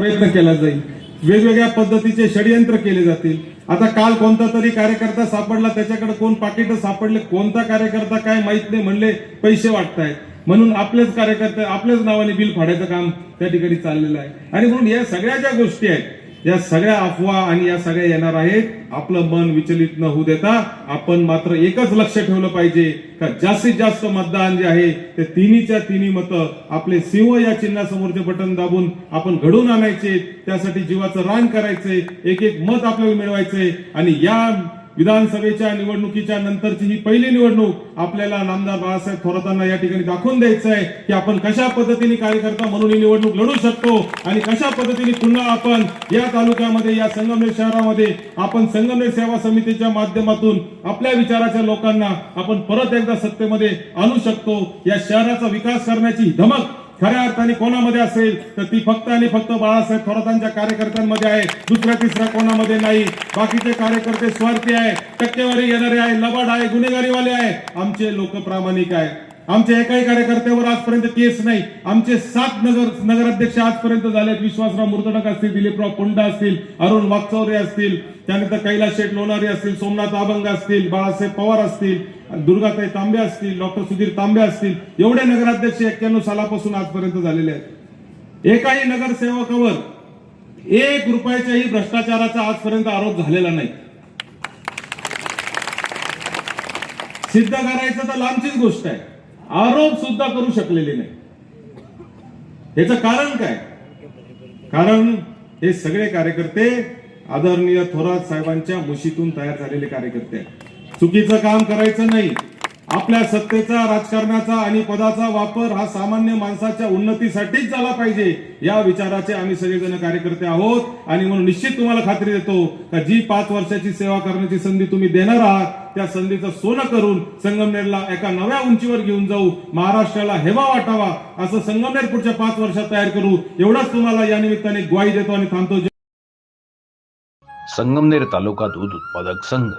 प्रयत्न केला जाईल. वेगवेगळ्या पद्धतीचे षडयंत्र केले जातील. आता काल कोणता तरी कार्यकर्ता सापडला त्याच्याकडे कोण पाकिट सापडले कोणता कार्यकर्ता काय माहीत नाही म्हणले पैसे वाटतायत. म्हणून आपलेच कार्यकर्ते आपल्याच नावाने बिल फाडायचं काम त्या ठिकाणी चाललेलं आहे. आणि म्हणून या सगळ्या ज्या गोष्टी आहेत या सगळ्या अफवा आणि या सगळ्या येणार आहेत. आपलं मन विचलित न होऊ देता आपण मात्र एकच लक्ष ठेवलं पाहिजे का जास्तीत जास्त मतदान जे आहे ते तिन्हीच्या तिन्ही मतं आपले सिंह या चिन्हासमोरचे बटन दाबून आपण घडून आणायचे. त्यासाठी जीवाचं रान करायचे. एक एक मत आपल्याला मिळवायचे. आणि या विधानसभेच्या निवडणुकीच्या नंतरची ही पहिली निवडणूक आपल्याला नामदार बाळासाहेब थोरातांना या ठिकाणी दाखवून द्यायचं आहे की आपण कशा पद्धतीने कार्यकर्ता म्हणून ही निवडणूक लढू शकतो आणि कशा पद्धतीने पुन्हा आपण या तालुक्यामध्ये या संगमनेर शहरामध्ये आपण संगमनेर सेवा समितीच्या माध्यमातून आपल्या विचाराच्या लोकांना आपण परत एकदा सत्तेमध्ये आणू शकतो. या शहराचा विकास करण्याची धमक खऱ्या अर्थाने कोणामध्ये असेल तर ती फक्त आणि फक्त बाळासाहेब थोरातांच्या कार्यकर्त्यांमध्ये आहे. दुसऱ्या तिसऱ्या कोणामध्ये नाही. बाकीचे कार्यकर्ते स्वार्थी आहे टक्केवारी येणारे आहे लबाड आहे गुन्हेगारीवाले आहे आमचे लोक प्रामाणिक आहे आमच्या एकाही कार्यकर्त्यावर आजपर्यंत केस नाही. आमचे सात नगर नगराध्यक्ष आजपर्यंत झालेत. विश्वासराव मुर्तडक असतील दिलीपराव पुंडा असतील अरुण वागचौरे असतील त्यानंतर कैलास शेठ लोणारे असतील सोमनाथ अभंग असतील बाळासाहेब पवार असतील दुर्गाताई तांबे असतील डॉक्टर सुधीर तांबे असतील एवढे नगराध्यक्ष एक्क्याण्णव सालापासून आजपर्यंत झालेले आहेत. एकाही नगरसेवकावर एक रुपयाच्याही भ्रष्टाचाराचा आजपर्यंत आरोप झालेला नाही. सिद्ध करायचं तर लांबचीच गोष्ट आहे. आरोप सुद्धा करू शकलेले नाही. याच कारण काय? कारण हे सगळे कार्यकर्ते आदरणीय थोरात साहेबांच्या मुशीतून तयार झालेले कार्यकर्ते आहेत. चुकीचं काम करायचं नाही. आपल्या सत्तेचा राजकारणाचा आणि पदाचा वापर हा सामान्य माणसाच्या उन्नतीसाठीच झाला पाहिजे या विचाराचे आम्ही सगळेजण कार्यकर्ते आहोत. आणि म्हणून निश्चित तुम्हाला खात्री देतो का जी पाच वर्षाची सेवा करण्याची संधी तुम्ही देणार आहात त्या संधीचं सोनं करून संगमनेरला एका नव्या उंचीवर घेऊन जाऊ महाराष्ट्राला हेवा वाटावा असं संगमनेर पुढच्या पाच वर्षात तयार करू. एवढाच तुम्हाला या निमित्ताने ग्वाही देतो आणि थांबतो. संगमनेर तालुका दूध उत्पादक संघ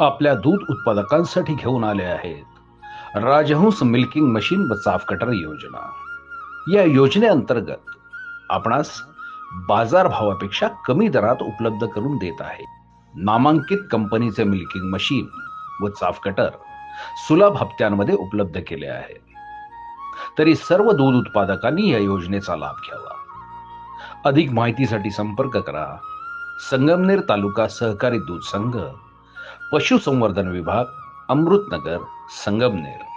आपल्या दूध उत्पादकांसाठी घेऊन आले आहेत. राजहंस मिल्किंग मशीन व चाफ कटर योजना. या योजनेअंतर्गत आपणास बाजारभावापेक्षा कमी दरात उपलब्ध करून देत आहे. नामांकित कंपनीचे मिल्किंग मशीन व चाफ कटर सुलभ हप्त्यांमध्ये उपलब्ध केले आहे. तरी सर्व दूध उत्पादकांनी या योजनेचा लाभ घ्यावा. अधिक माहितीसाठी संपर्क करा. संगमनेर तालुका सहकारी दूध संघ पशुसंवर्धन विभाग अमृतनगर संगमनेर.